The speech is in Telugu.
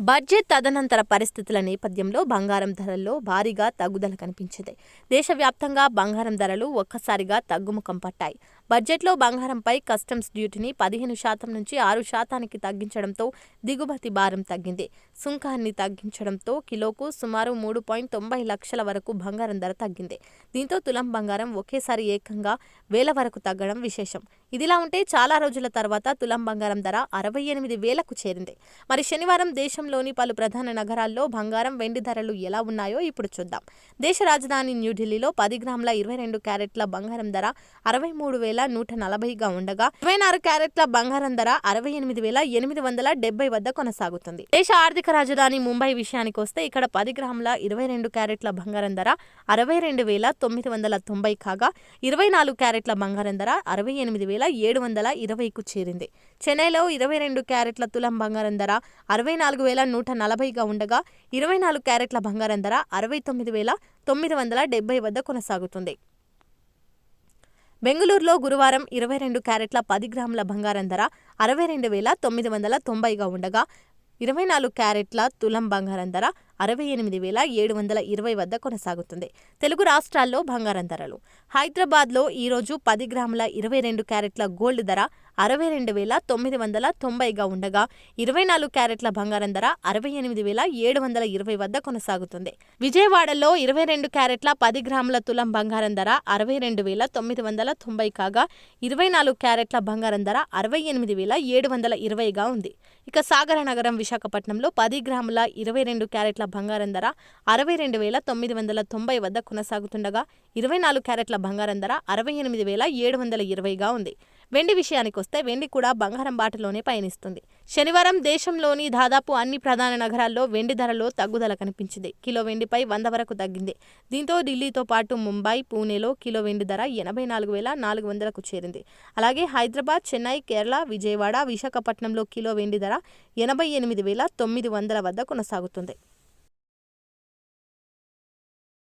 బడ్జెట్ తదనంతర పరిస్థితుల నేపథ్యంలో బంగారం ధరల్లో భారీగా తగ్గుదల కనిపించింది. దేశవ్యాప్తంగా బంగారం ధరలు ఒక్కసారిగా తగ్గుముఖం పట్టాయి. బడ్జెట్లో బంగారంపై కస్టమ్స్ డ్యూటీని పదిహేను శాతం నుంచి ఆరు శాతానికి తగ్గించడంతో దిగుమతి భారం తగ్గింది. సుంకాన్ని తగ్గించడంతో కిలోకు సుమారు మూడు పాయింట్ తొంభై లక్షల వరకు బంగారం ధర తగ్గింది. దీంతో తులం బంగారం ఒకేసారి ఏకంగా వేల వరకు తగ్గడం విశేషం. ఇదిలా ఉంటే చాలా రోజుల తర్వాత తులం బంగారం ధర అరవై ఎనిమిది వేలకు చేరింది. మరి శనివారం దేశంలోని పలు ప్రధాన నగరాల్లో బంగారం వెండి ధరలు ఎలా ఉన్నాయో ఇప్పుడు చూద్దాం. దేశ రాజధాని న్యూఢిల్లీలో పది గ్రాముల ఇరవై రెండు క్యారెట్ల బంగారం ధర అరవై మూడు వేల నూట నలభైగా ఉండగా ఇరవై నాలుగు క్యారెట్ల బంగారం ధర అరవై ఎనిమిది వేల ఎనిమిది వందల డెబ్బై వద్ద కొనసాగుతుంది. దేశ ఆర్థిక రాజధాని ముంబై విషయానికి వస్తే ఇక్కడ పది గ్రాముల ఇరవై రెండు క్యారెట్ల బంగారం ధర అరవై రెండు వేల తొమ్మిది వందల తొంభై కాగా ఇరవై నాలుగు క్యారెట్ల బంగారం ధర అరవై ఎనిమిది వేల ఏడు వందల ఇరవైకు చేరింది. చెన్నైలో ఇరవై రెండు క్యారెట్ల తులం బంగారం ధర అరవై నాలుగు వేల నూట నలభైగా ఉండగా ఇరవై నాలుగు క్యారెట్ల బంగారం ధర అరవై తొమ్మిది వేల తొమ్మిది వందల డెబ్బై వద్ద కొనసాగుతుంది. బెంగళూరులో గురువారం ఇరవై రెండు క్యారెట్ల పది గ్రాముల బంగారం ధర అరవై రెండు వేల తొమ్మిది వందల తొంభైగా ఉండగా ఇరవై నాలుగు క్యారెట్ల తులం బంగారం ధర అరవై ఎనిమిది వేల ఏడు వందల ఇరవై వద్ద కొనసాగుతుంది. తెలుగు రాష్ట్రాల్లో బంగారం ధరలు. హైదరాబాద్లో ఈరోజు పది గ్రాముల ఇరవై రెండు క్యారెట్ల గోల్డ్ ధర అరవై రెండు వేల తొమ్మిది వందల తొంభైగా ఉండగా ఇరవై నాలుగు క్యారెట్ల బంగారం ధర అరవై ఎనిమిది వేల ఏడు వందల ఇరవై వద్ద కొనసాగుతుంది. విజయవాడలో ఇరవై రెండు క్యారెట్ల పది గ్రాముల తులం బంగారం ధర అరవై రెండు వేల తొమ్మిది వందల తొంభై కాగా ఇరవై నాలుగు క్యారెట్ల బంగారం ధర అరవై ఎనిమిది వేల ఏడు వందల ఇరవైగా ఉంది. ఇక సాగర నగరం విశాఖపట్నంలో పది గ్రాముల ఇరవై రెండు క్యారెట్ల బంగారం ధర అరవై రెండు వేల తొమ్మిది వందల తొంభై వద్ద కొనసాగుతుండగా ఇరవై నాలుగు క్యారెట్ల బంగారం ధర అరవై ఎనిమిది వేల ఏడు వందల ఇరవైగా ఉంది. వెండి విషయానికి వస్తే వెండి కూడా బంగారం బాటలోనే పయనిస్తుంది. శనివారం దేశంలోని దాదాపు అన్ని ప్రధాన నగరాల్లో వెండి ధరలో తగ్గుదల కనిపించింది. కిలో వెండిపై వంద వరకు తగ్గింది. దీంతో ఢిల్లీతో పాటు ముంబై పూణేలో కిలో వెండి ధర ఎనభై నాలుగు వేల నాలుగు వందలకు చేరింది. అలాగే హైదరాబాద్ చెన్నై కేరళ విజయవాడ విశాఖపట్నంలో కిలో వెండి ధర ఎనభై ఎనిమిది వేల తొమ్మిది వందల వద్ద కొనసాగుతుంది.